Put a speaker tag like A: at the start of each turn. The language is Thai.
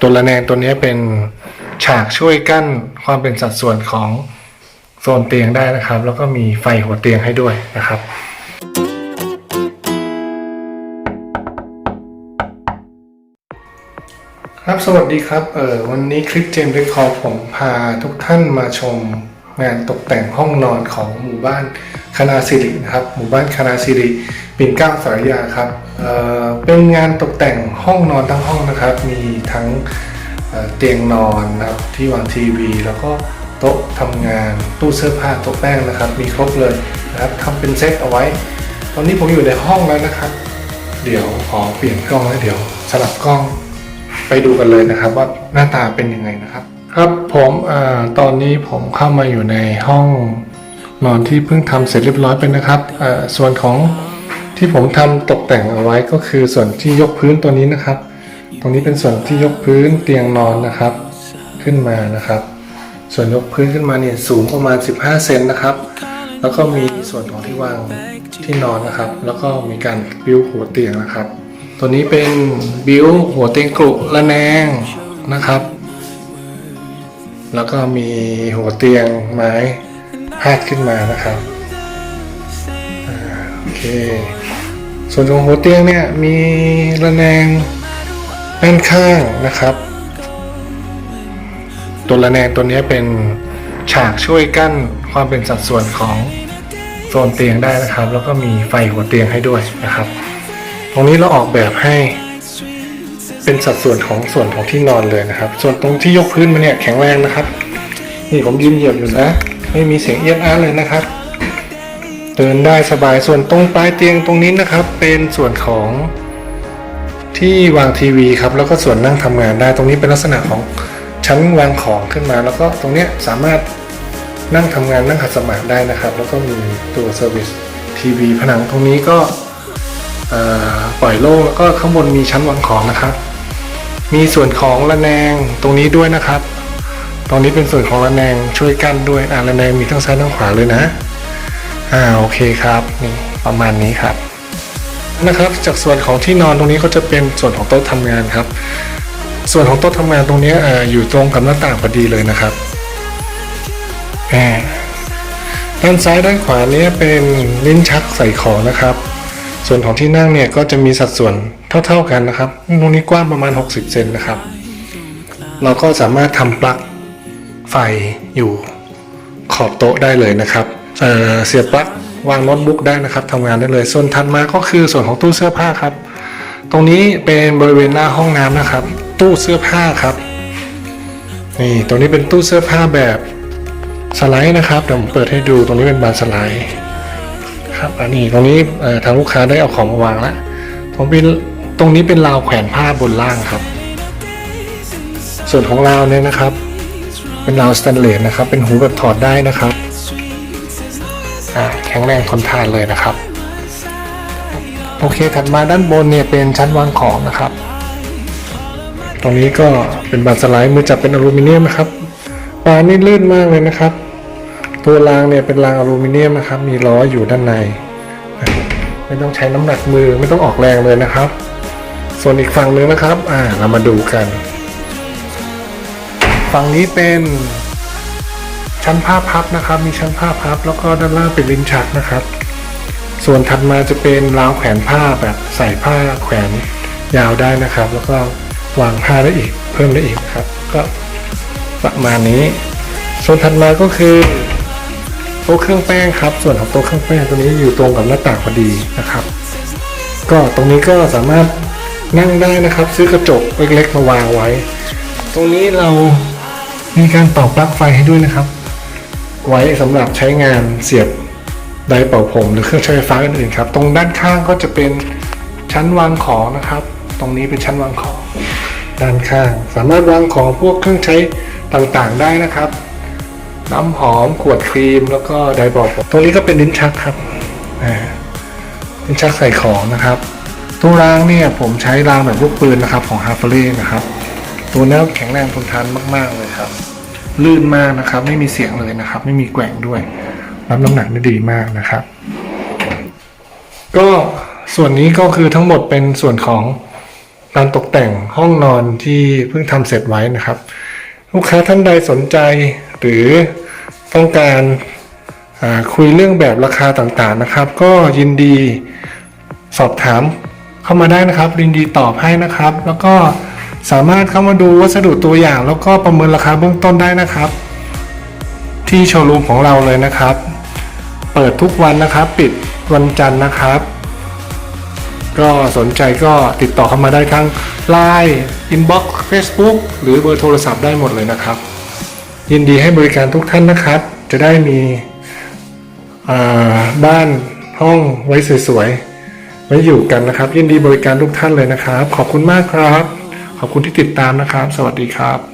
A: ตัวระแนงตัวนี้เป็นฉากช่วยกั้นความเป็นสัดส่วนของโซนเตียงได้นะครับ แล้วก็มีไฟหัวเตียงให้ด้วยนะครับครับ สวัสดีครับ เออวันนี้คลิปเจมส์เรคคอร์ผมพาทุกท่านมาชม งานตกแต่งห้องนอนของหมู่บ้านคณาสิรินะครับ หมู่บ้านคณาสิริปิ่นเก้าสารยาครับเเป็นงานตกแต่งห้องนอนทั้งห้องนะครับ มีทั้งเเตียงนอนนะครับที่วางทีวี แล้วก็โต๊ะทำงานตู้เสื้อผ้าโต๊ะแป้งนะครับ มีครบเลยนะครับทำเป็นเซตเอาไว้ ตอนนี้ผมอยู่ในห้องแล้วนะครับ เดี๋ยวขอเปลี่ยนกล้องแล้วเดี๋ยวสลับกล้องไปดูกันเลยนะครับ ว่าหน้าตาเป็นยังไงนะครับ ครับผมอตอนนี้ผมเข้ามาอยู่ในห้องนอนที่เพิ่งทำเสร็จเรียบร้อยไปนะครับส่วนของที่ผมทำตกแต่งเอาไว้ก็คือส่วนที่ยกพื้นตัวนี้นะครับ ตรงนี้เป็นส่วนที่ยกพื้นเตียงนอนนะครับขึ้นมานะครับ ส่วนยกพื้นขึ้นมาเนี่ยสูงประมาณ 15 เซนนะครับ แล้วก็มีส่วนของที่วางที่นอนนะครับ แล้วก็มีการบิวหัวเตียงนะครับ ตัวนี้เป็นบิวหัวเตียงกรุระแนงนะครับ แล้วก็มีหัวเตียงไม้พาดขึ้นมานะครับโอเค ส่วนของหัวเตียงเนี่ยมีระแนงด้านข้างนะครับ ตัวระแนงตัวนี้เป็นฉากช่วยกั้นความเป็นสัดส่วนของโซนเตียงได้นะครับ แล้วก็มีไฟหัวเตียงให้ด้วยนะครับ ตรงนี้เราออกแบบให้ เป็นสัดส่วนของส่วนของที่นอนเลยนะครับ ส่วนตรงที่ยกพื้นมาเนี่ยแข็งแรงนะครับ นี่ผมยืนเหยียบอยู่นะ ไม่มีเสียงเอียดอาเลยนะครับ เดินได้สบายส่วนตรงปลายเตียงตรงนี้นะครับ เป็นส่วนของที่วางทีวีครับ แล้วก็ส่วนนั่งทำงานได้ ตรงนี้เป็นลักษณะของชั้นวางของขึ้นมา แล้วก็ตรงเนี้ยสามารถนั่งทำงานนั่งขัดสมาธิได้นะครับ แล้วก็มีตัวเซอร์วิสทีวีผนังตรงนี้ก็ปล่อยโล่งแล้วก็ข้างบนมีชั้นวางของนะครับ มีส่วนของระแนงตรงนี้ด้วยนะครับ ตรงนี้เป็นส่วนของระแนงช่วยกั้นด้วยอ่าระแนงมีทั้งซ้ายทั้งขวาเลยนะอ่าโอเคครับนี่ประมาณนี้ครับนะครับ จากส่วนของที่นอนตรงนี้ก็จะเป็นส่วนของโต๊ะทำงานครับ ส่วนของโต๊ะทำงานตรงนี้อ่าอยู่ตรงกับหน้าต่างพอดีเลยนะครับอ่าด้านซ้ายด้านขวาเนี้เป็นลิ้นชักใส่ของนะครับ ส่วนของที่นั่งเนี่ยก็จะมีสัดส่วน เท่า ๆกันนะครับตรงนี้กว้างประมาณ 60 เซนนะครับ เราก็สามารถทำปลั๊กไฟอยู่ขอบโต๊ะได้เลยนะครับเเสียบปลั๊กวางโน้ตบุ๊กได้นะครับทำงานได้เลย ส่วนถัดมาก็คือส่วนของตู้เสื้อผ้าครับ ตรงนี้เป็นบริเวณหน้าห้องน้ำนะครับ ตู้เสื้อผ้าครับนี่ตรงนี้เป็นตู้เสื้อผ้าแบบสไลด์นะครับเดี๋ยวผมเปิดให้ดูตรงนี้เป็นบานสไลด์ครับอันนี้ตรงนี้ทางลูกค้าได้เอาของมาวางแล้วผมเป็น ตรงนี้เป็นราวแขวนผ้าบนล่างครับ ส่วนของราวเนี่ยนะครับ เป็นราวสแตนเลสนะครับ เป็นหูแบบถอดได้นะครับแข็งแรงทนทานเลยนะครับ โอเคถัดมาด้านบนเนี่ยเป็นชั้นวางของนะครับ ตรงนี้ก็เป็นบานสไลด์มือจับเป็นอลูมิเนียมนะครับปลานี่ลื่นมากเลยนะครับ ตัวรางเนี่ยเป็นรางอลูมิเนียมนะครับ มีล้ออยู่ด้านใน ไม่ต้องใช้น้ำหนักมือไม่ต้องออกแรงเลยนะครับ ส่วนอีกฝั่งหนึงนะครับ อ่า เรามาดูกัน ฝั่งนี้เป็นชั้นผ้าพับนะครับ มีชั้นผ้าพับ แล้วก็ด้านล่างเป็นลิ้นชักนะครับ ส่วนถัดมาจะเป็นราวแขวนผ้าแบบใส่ผ้าแขวนยาวได้นะครับ แล้วก็วางผ้าได้อีก เพิ่มได้อีกครับ ก็ประมาณนี้ ส่วนถัดมาก็คือโต๊ะเครื่องแป้งครับ ส่วนของโต๊ะเครื่องแป้งตัวนี้อยู่ตรงกับหน้าต่างพอดีนะครับ ก็ตรงนี้ก็สามารถ นั่งได้นะครับ ซื้อกระจกเล็กๆมาวางไว้ ตรงนี้เรามีการต่อปลั๊กไฟให้ด้วยนะครับ ไว้สำหรับใช้งานเสียบไดร์เป่าผม หรือเครื่องใช้ไฟฟ้าอื่นๆครับ ตรงด้านข้างก็จะเป็นชั้นวางของนะครับ ตรงนี้เป็นชั้นวางของ ด้านข้าง สามารถวางของพวกเครื่องใช้ต่างๆได้นะครับ น้ำหอมขวดครีมแล้วก็ไดร์บอกผม ตรงนี้ก็เป็นลิ้นชักครับลิ้นชักใส่ของนะครับ ตัวรางเนี่ยผมใช้รางแบบลูกปืนนะครับของฮาร์ฟเล่นะครับ ตัวนี้แข็งแรงทนทานมาก ๆ เลยครับ ลื่นมากนะครับ ไม่มีเสียงเลยนะครับ ไม่มีแกว่งด้วย รับน้ำหนักได้ดีมากนะครับ ก็ส่วนนี้ก็คือทั้งหมดเป็นส่วนของการตกแต่งห้องนอนที่เพิ่งทำเสร็จไว้นะครับ ลูกค้าท่านใดสนใจหรือต้องการคุยเรื่องแบบราคาต่างๆนะครับ ก็ยินดีสอบถาม เข้ามาได้นะครับยินดีตอบให้นะครับ แล้วก็สามารถเข้ามาดูวัสดุตัวอย่าง แล้วก็ประเมินราคาเบื้องต้นได้นะครับ ที่โชว์รูมของเราเลยนะครับ เปิดทุกวันนะครับ ปิดวันจันทร์นะครับ ก็สนใจก็ติดต่อเข้ามาได้ทั้ง Line Inbox Facebook หรือเบอร์โทรศัพท์ได้หมดเลยนะครับ ยินดีให้บริการทุกท่านนะครับ จะได้มีบ้านห้องไว้สวยๆ ไว้อยู่กันนะครับ ยินดีบริการทุกท่านเลยนะครับ ขอบคุณมากครับ ขอบคุณที่ติดตามนะครับ สวัสดีครับ